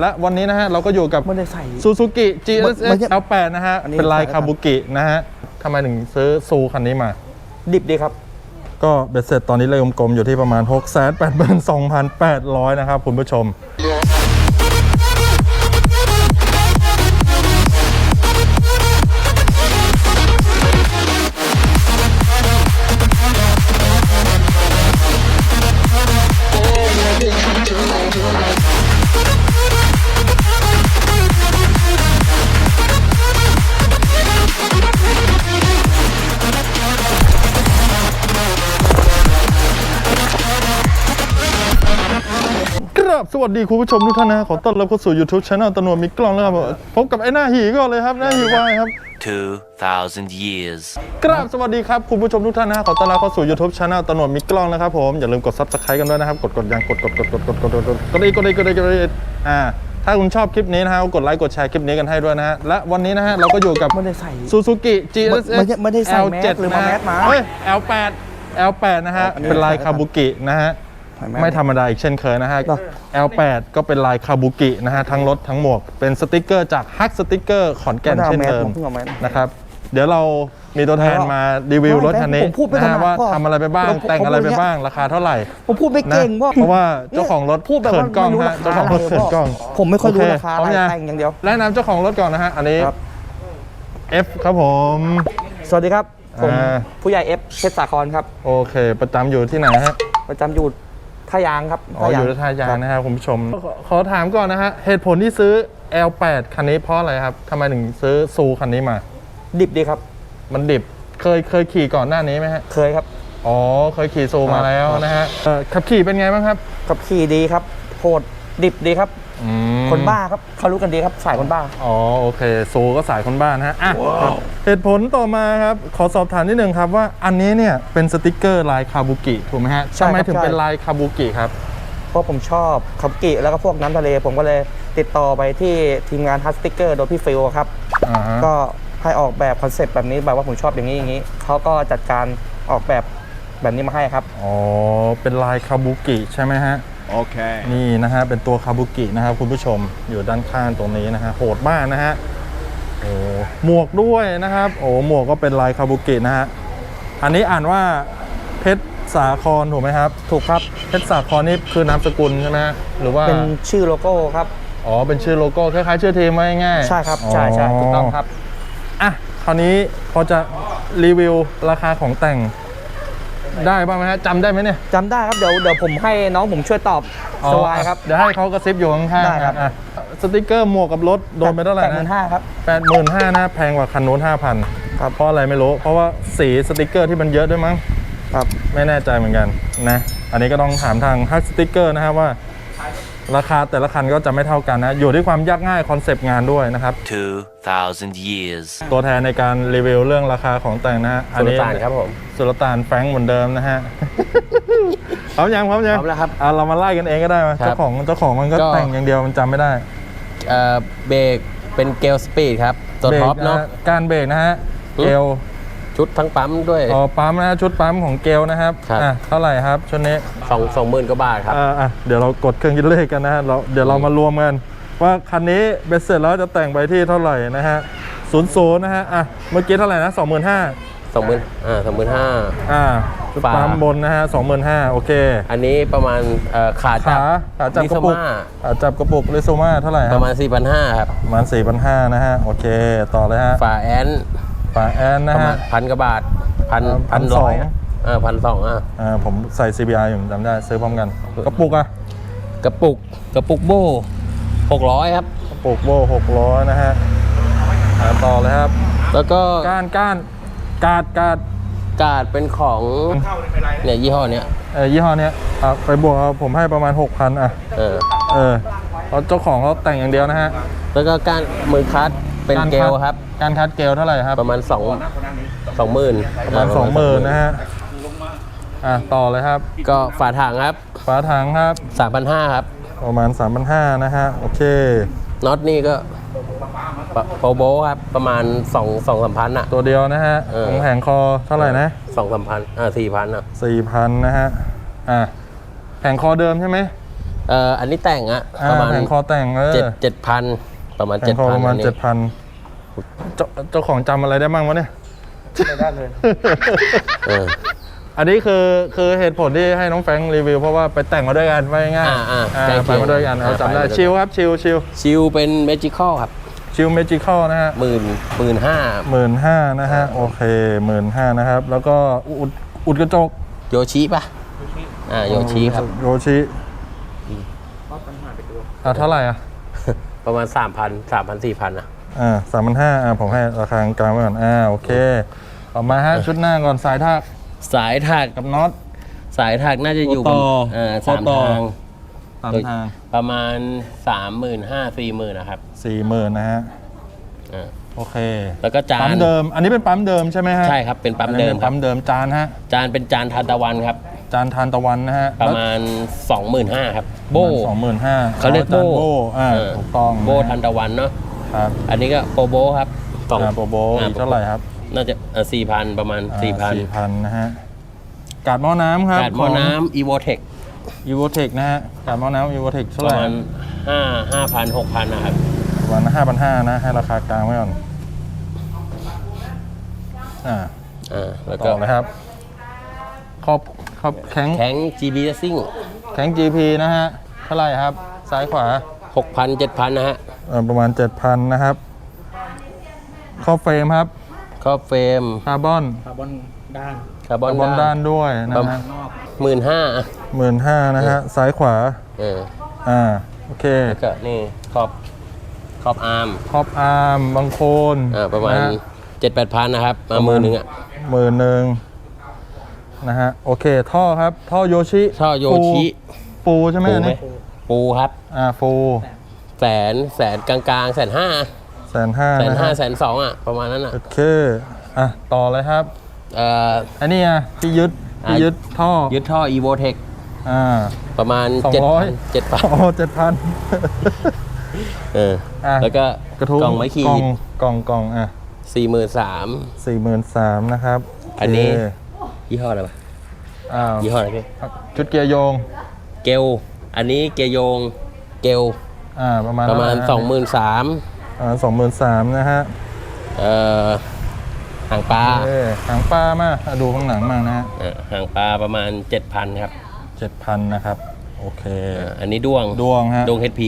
และวันนี้นะฮะเราก็อยู่กับไม่ได้ใส่ ซูซูกิไม่ GSX ใช่ L8 นะฮะ อันนี้ เป็นลายใส่แล้วคาบุกินะฮะทำไมถึงซื้อซูคันนี้มา ดิบดีครับ ก็เบ็ดเสร็จตอนนี้เลยกลมๆอยู่ที่ประมาณ 6 8 2 8 0 0 นะครับคุณผู้ชมครั บสวัสดีคุณผู้ชมทุกท่านนะฮะขอต้อนรับเข้าสู่ YouTube Channel ตะหนวดมีกล้องแล้วครับพบกับไอ้หน้าหีก่อนเลยครับ หน้าหีวายครับ 2,000 years. กราบสวัสดีครับ คุณผู้ชมทุกท่านนะฮะขอต้อนรับเข้าสู่ YouTube Channel ตะหนวดมีกล้องนะครับผม อย่าลืมกด Subscribe กันด้วยนะครับ กดกดยังกดกดกดกดกดกดกดกดกดอีกกดอีกกดอีกกดอีกอ่าถ้าคุณชอบคลิปนี้นะฮะกดไลค์กดแชร์คลิปนี้กันให้ด้วยนะฮะและวันนี้นะฮะเราก็อยู่กับไม่ได้ใส่ซูซูกิ GSX ไม่ไม่ได้ใส่แมสหรือมานะแมฮะสมาเฮ้ย L8 L8 นะฮะอันนี้เป็นลายใส่แล้วคาบุกินะฮะใส่แมส ไม่ธรรมดาอีกเช่นเคยนะฮะหรอ L8 ก็เป็นลายคาบุกินะฮะ ทั้งรถทั้งหมวก เป็นสติกเกอร์จากฮักสติกเกอร์ขอนแก่นไม่ได้เอาเช่นเดิมแมสผมเพิ่งเอาแมสนะครับ เดี๋ยวเรามีตัวแทนมารีวิวรถคันนี้ผมพูดไม่นะถนัฮะดว่าพ่อทำอะไรไปบ้างผมแต่งอะไรไปผมพูดบ้างราคาเท่าไหร่ ผมพูดไม่นะเก่งว่าเพราะว่าเจ้าของรถพูดแบบเขิว่านกล้องไม่รู้ฮะราเจ้าคาของอะไรรถเขินกล้อง ผมไม่ค่อยรู้โราคาพร้อมอะไรยังแต่งอย่างเดียวแนะนำเจ้าของรถก่อนนะฮะอันนี้ครับ F ครับผม สวัสดีครับผมอ่าผู้ใหญ่เอฟเพชรสาครครับ โอเค ประจำอยู่ที่ไหนฮะ ประจำอยู่ ท่ายางครับอ๋ออยู่ที่ท่ายางนะครับคุณผู้ชมขอขอถามก่อนนะฮะเหตุผลที่ซื้อ L8 คันนี้เพราะอะไรครับทำไมถึงซื้อซูคันนี้มา ดิบดีครับ มันดิบเคยเคยขี่ก่อนหน้านี้ไหมฮะเคยครับอ๋อเคยขี่ซูมาแล้วครับนะฮะเอ่อขับขี่เป็นไงบ้างครับขับขี่ดีครับโหดดิบดีครับอืม คนบ้าครับเขารู้กันดีครับสายคนบ้า อ๋อโอเคซูก็สายคนบ้านนะฮะอะครับเหตุผลต่อมาครับ ขอสอบถามนิดนึงครับว่าอันนี้เนี่ยเป็นสติกเกอร์ลายคาบุกิถูกไหมฮะใช่ทำไมครับถึงใช่ เป็นลายคาบุกิครับ เพราะผมชอบขับกิแล้วก็พวกน้ำทะเล ผมก็เลยติดต่อไปที่ทีมงานฮัสติกเกอร์โดยพี่ฟิลครับ อ่าฮะก็ให้ออกแบบคอนเซปต์แบบนี้แบบว่าผมชอบอย่างนี้อย่างนี้เขาก็จัดการออกแบบแบบนี้มาให้ครับ อ๋อเป็นลายคาบุกิใช่ไหมฮะ Okay. นี่นะฮะเป็นตัวคาบุกินะครับคุณผู้ชมอยู่ด้านข้างตรงนี้นะฮะโหดมากนะฮะโอ้หมวกด้วยนะครับ โอ้หมวกก็เป็นลายคาบุกินะฮะอันนี้อ่านว่าเพชรสาครถูกไหมครับ ถูกครับเพชรสาครนี่คือนามสกุลใช่ไหมฮะหรือว่าเป็นชื่อโลโก้ครับ อ๋อเป็นชื่อโลโก้คล้ายๆชื่อทีมไว้ง่ายๆใช่ครับใช่ใช่ถูกต้องครับอะคราวนี้พอจะรีวิวราคาของแต่ง ได้บ้างไหมฮะจำได้ไหมเนี่ยจำได้ครับ เดี๋ยวเดี๋ยวผมให้น้องผมช่วยตอบสวายครับ เดี๋ยวให้เขากระซิบอยู่ข้างๆได้ครับ อะสติกเกอร์หมวกกับรถโดนไปเท่าไหร่แปดหมื่นะนห้าครับ แปดหมื่นห้านะแพงกว่าคันนู้นห้าพันครับ เพราะอะไรไม่รู้ เพราะว่าสีสติกเกอร์ที่มันเยอะด้วยมั้ง ครับ ไม่แน่ใจเหมือนกันนะ อันนี้ก็ต้องถามทางฮักสติกเกอร์นะครับว่า ราคาแต่ละคันก็จะไม่เท่ากันนะ อยู่ที่ความยากง่ายคอนเซปต์งานด้วยนะครับ 2,000 years. ตัวแทนในการรีวิวเรื่องราคาของแต่งนะฮะอันนี้สุลต่านครับผม สุลต่านแฟรงค์เหมือนเดิมนะฮะ พร้อมยังพร้อมยังพร้อมแล้วครับอะเรามาไล่กันเองก็ได้ไหมครับเจ้าของเจ้าของมันก็ก็ แต่งอย่างเดียวมันจำไม่ได้เอ่อเบรกเป็นเกลสปีดครับ ตัวเบรท็อกปนะเนาะฮะการเบรกนะฮะอืมเกล ชุดทั้งปั๊มด้วย อ๋อปั๊มนะฮะชุดปั๊มของเกลนะครับครับ อะเท่าไหร่ครับชุดนี้สองสองหมื่นกว่าบาทครับ อ่าอะเดี๋ยวเรากดเครื่องคิดเลขกันนะฮะเราเดี๋ยวเรามารวมกัน ว่าคันนี้เบ็ดเสร็จแล้วจะแต่งไปที่เท่าไหร่นะฮะศูนย์ศูนย์นะฮะอะเมื่อกี้เท่าไหร่นะสองหมื่นห้าสองหมื่นอ่าสองหมื่นห้า อ่าชุดฝาปั๊มบนนะฮะสองหมื่นห้าโอเค อันนี้ประมาณเอ่อขาจัขาบขาจับกระปุกลิโซมาขาจับกระปุกเรโซมาเท่าไหร่คปรับ ระมาณสี่พันห้าครับ ประมาณสี่พันห้านะฮะ โอเค ต่อเลยฮะ ฝาแอน ฝาแอนปนะระมาฮะ ณพันกว่าบาทพันเอ่อพัน1,200ร้อยอะเออพันสองอะ อ่าผมใส่ CBR อยู่จำได้ซื้อพร้อมกันกระปุกอะกระปุกกระปุกโบ้หกร้อยครับ กระปุกโบหกร้อยนะฮะอ่าต่อเลยครับ แล้วก็ก้านก้านกาดกาดการ์ดเป็นของเนี่ยยี่ห้อเนี้ยเอ่อยี่ห้อเนี้ยอะไปบวกเอาผมให้ประมาณ 6,000อะเออเออเพราะเจ้าของเขาแต่งอย่างเดียวนะฮะแล้วก็การมือคัด เป็นารเกคัลดครับ การคัดเกลเท่าไหร่ครับ ประมาณสองสองหมื่นประมาณสองหมื่นนะฮะอะต่อเลยครับ ก็ฝาถังครับ ฝาถังครับสามพันห้าครับ ประมาณ 3,500นะฮะ โอเค น็อตนี่ก็ปะโปรโบครับ ประมาณสองสองสามพันอะ ตัวเดียวนะฮะเออ ของแผงคอเท่าไหร่นะสองสามพันอ่าสี่พันอะ4,000นะฮะ อะแผงคอเดิมใช่ไหมเอ่ออันนี้แต่งอะอ่าประมาณแผงคอแต่งเออเจ็ดเจ็ดพัน ประมาณแผเจ็งดคอพันประมาณอันนี้เจ็ดพันเจ้าเจ้าของจำอะไรได้บ้างวะเนี่ย ไม่ได้เลย เอออันนี้คือคือเหตุผลที่ให้น้องแฟรงค์รีวิว เพราะว่าไปแต่งมาด้วยกันไปง่ายอ่าอ่าอ่าใกล้เคีไปยงมาด้วยกันเอาอ่าจำได้ ไปมาด้วยกัน ชิลครับ ชิลชิลชิลเป็นเมจิคอลครับชิลเมจิคอลนะฮะหมื่นหมื่นห้าหมื่นห้านะฮะ โอเคหมื่นห้านะครับ แล้วก็อุดอุดกระจกโยชิป่ะอ่าโยชิครับ โยชิอ่าเท่าไหร่อะ ประมาณ 3 0 0 0 3 0 0 0 4,000อะอ่าสามพันห้าอ่าผมให้ราคากลางไว้ก่อนอ่าโอเคออกมาฮะชุดหน้าก่อนสายทากสายถักกับน็อต สายถักน่าจะอยู่โอต่อเอ่อโอสามต่อ ทางสามทางประมาณ 3 5 0 0 0 4 0 0 0นะครับสี่หมื่นนะฮะอ่าโอเคแล้วก็จาปั๊นมเดิม อันนี้เป็นปั๊มเดิมใช่ไหมฮะใช่ครับเป็นปั๊มอันเดินี้มเป็นครัปั๊บ มเดิมจานฮะ จานเป็นจานทานตะวันครับ จานทานตะวันนะฮะประมาณ 25,000ครับ โบ สองหมื่นห้าเขาเรียกจานโบ้ โบ้อ่าเออถูกต้องโบทันตะวันเนาะครับอันนี้ก็โปรโบครับสองอ่าโปรโบอ่าอีกเท่าไหร่ครับน่าจะสี่พันประมาณสี่พันสี่พันนะฮะกาดหม้อน้ำครับกาดหม้อน้ำอีโวเทคอีโวเทคนะฮะกาดหม้อน้ำอีโวเทคเท่าปไหระร่มาณห้าห้าพันหกพันนะครับ ประมาณห้าพันห้านะให้ราคากลางไว้ก่อนอ่า อ่าแล้วต่ก็อเลยครับขอบ ขอบแข็งแข็ง GB ซิ่งแข็ง GP นะฮะเท่าไหร่ครับซ้ายขวาหกพันเจ็ดพันนะฮะเอ่อประมาณ 7,000 นะครับครอบเฟรมครับครอบเฟรมคาร์บอนคาร์บอนด้านคาร์บอคานร์บอนด้านด้วยนะประมาฮะณหมื่นห้าหมื่นห้านะฮะซ้ายขวาเอออ่าโอเคแล้วก็นี่ขอบขอบอาร์มครอบอาร์มบางโคนอ่าประมาณเจ็ดแปดพันนะครับมามือหนึ่งอะหมื่นหนึ่ง นะฮะโอเคท่อครับท่อโยชิท่อโยชิฟูใช่ไหมปูอันไหมนี้ปูครับ อ่าฟูแสนแสนกลางๆแสนห้าแสนห้าแสนนะห้าฮะแสนสองอะ ประมาณนั้นอะโอเคอะต่อเลยครับเอ่อ อันนี้อะที่ยึดที่อะยึดท่อยึดท่อ e v o t e c อ่า ประมาณสองเจ็ดร้อพัยนเจ็ดพันโอ้เจ็ดพัน เอออะ แล้วก็กระทุ้งกล่องไม้ขีกล่องดกล่องกล่องอะสี่หมื่นสาม สี่หมื่นสามนะครับอันนี้ โเค ยี่ห้ออะไรวะอ้าวยี่ห้ออะไรพี่ชุดเกียร์โยง เกลอันนี้เกียร์โยงเกลอ่าประมาณประมาณสองหมื่นสามอ่าสองหมื่นสามนะฮะเอ่อหางปลาโอเคหางปลามาอะดูข้างหลังมานะฮะเอ่อหางปลาประมาณเจ็ดพันครับเจ็ดพันนะครับโอเคเอ่ออันนี้ด้วงดวงฮะดวง HP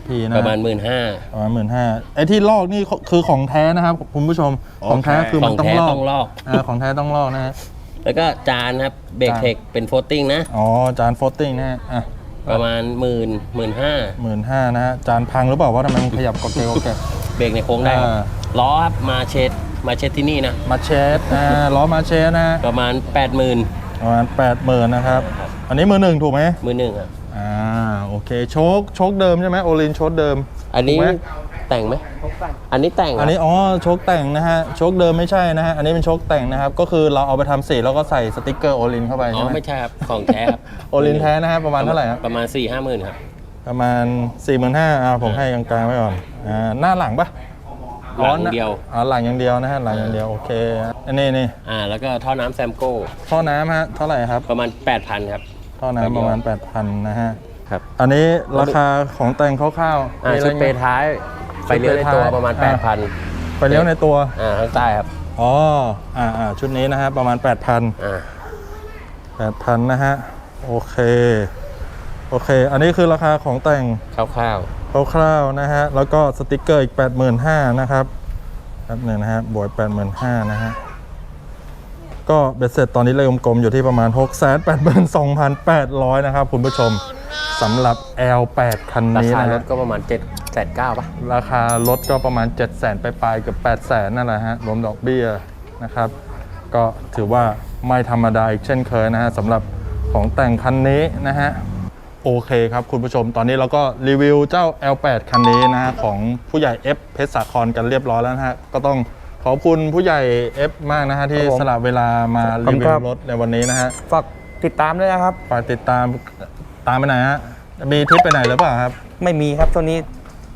HP นะประมาณหมื่นห้าประมาณหมื่นห้าไอ้ที่ลอกนี่คือของแท้นะครับคุณผู้ชมของแท้คือมันของต้องแท้ลอกต้องลอกอ่าของแท้ต้องลอกนะฮะ แล้วก็จานครับเบรกจานเทคเป็นโฟตติ้งนะ อ๋อ จานโฟตติ้งนะฮะอะประมาณหมื่นหมื่นห้าหมื่นห้านะฮะ จานพังหรือเปล่าว่าทำไมมันขยับกดเกลกดเกล เบรกในโค้งได้ครับอ่า ล้อครับมาเช็ดมาเช็ดที่นี่นะ มาเชสอ่าล้อมาเชสนะฮะประมาณ 8 0 0 0 0ประมาณแปดหมื่นนะครับ อันนี้มือหนึ่งถูกไหม มือหนึ่งอะ อ่า โอเค โชคโชคเดิมใช่ไหมโอลินโชคเดิม อันนี้ถูกไหม แต่งไหมอันนี้แต่งเหรอันนี้อ๋อโชคแต่งนะฮะโชคเดิมไม่ใช่นะฮะอันนี้เป็นโชคแต่งนะครับ ก็คือเราเอาไปทำสีแล้วก็ใส่สติกเกอร์โอลินเข้าไปอ๋ใช่อไหมไม่ใช่ครับของแท้ครับโอลินแท้นะฮะประมาณเท่าไหร่ครับประมาณ4ี่ห้าหมื่นครับประมาณ4ี่หมื่นห้าอ่าผมให้กลางๆไว้ก่อนอ่าหน้าหลังปะหลังเดียว อ๋อหลังอย่างเดียวนะฮะหลังอย่างเดียวโอเคอันนี้นี่อ่า แล้วก็ท่อน้ำแซมโก้ท่อน้ำฮะเท่าไหร่ครับประมาณ 8,000ครับ ท่อน้ำประมาณ8,000นะฮะครับ อันนี้ราคาของแต่งคร่าวๆอ่ามีอะไรชุดเปรไหมย์ท้าย ไฟเลี้ยวในตัวประมาณ อ่า8,000ไปเลี้ยวในตัว อ่าข้างใต้ครับอ๋อ อ่าอ่าชุดนี้นะฮะประมาณ 8,000 อ่า8,000 นะฮะ โอเค โอเค อันนี้คือราคาของแต่งคร่าวคร่าวๆนะฮะ แล้วก็สติกเกอร์อีก 85,000 นะครับแป๊บหนึงนะฮะบวก85,000 นะฮะ ก็เบ็ดเสร็จตอนนี้เลยกลมๆอยู่ที่ประมาณ 682,800 นะครับคุณผู้ชมสำหรับ L8 คันๆรานี้คานะรฮะ ถก็ประมาณ 7 9 0 0 0ป่ะ ราคารถก็ประมาณ 7 0 0 0 0 0ไปปลายๆเกับ8 0 0 0 0 0นั่นแหละฮะ รวมดอกเบี้ยนะครับ ก็ถือว่าไม่ธรรมดาอีกเช่นเคยนะฮะสำหรับของแต่งคันนี้นะฮะ โอเคครับคุณผู้ชมตอนนี้เราก็รีวิวเจ้า L8 คันนี้นะฮะ ของผู้ใหญ่ F เพชรสาครกันเรียบร้อยแล้วนะฮะ ก็ต้องขอบคุณผู้ใหญ่ F มากนะฮะ ที่ครับผมสละเวลามาขอบรีคุณวิครัวบรถในวันนี้นะฮะฝากติดตามด้วยนะครับ ฝากติดตามตามไปไหนฮะมีทริปไปไหนหรือเปล่าครับ ไม่มีครับช่วงนี้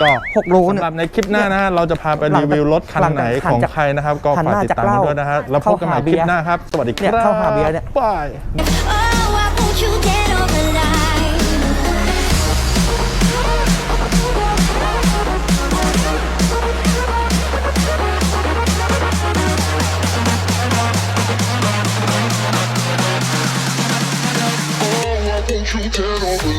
ก็หกโลนี่ย สำหรับในคลิปหน้านะฮะเราจะพาไปรีวิวรถคันไหนของใครนะครับ ก็ฝากติดตามกันด้วยนะฮะแล้วพบกันใหม่คลิปหน้าครับ สวัสดีครับยเข้าหาเบียร์เนี่ย บาย you can't you get?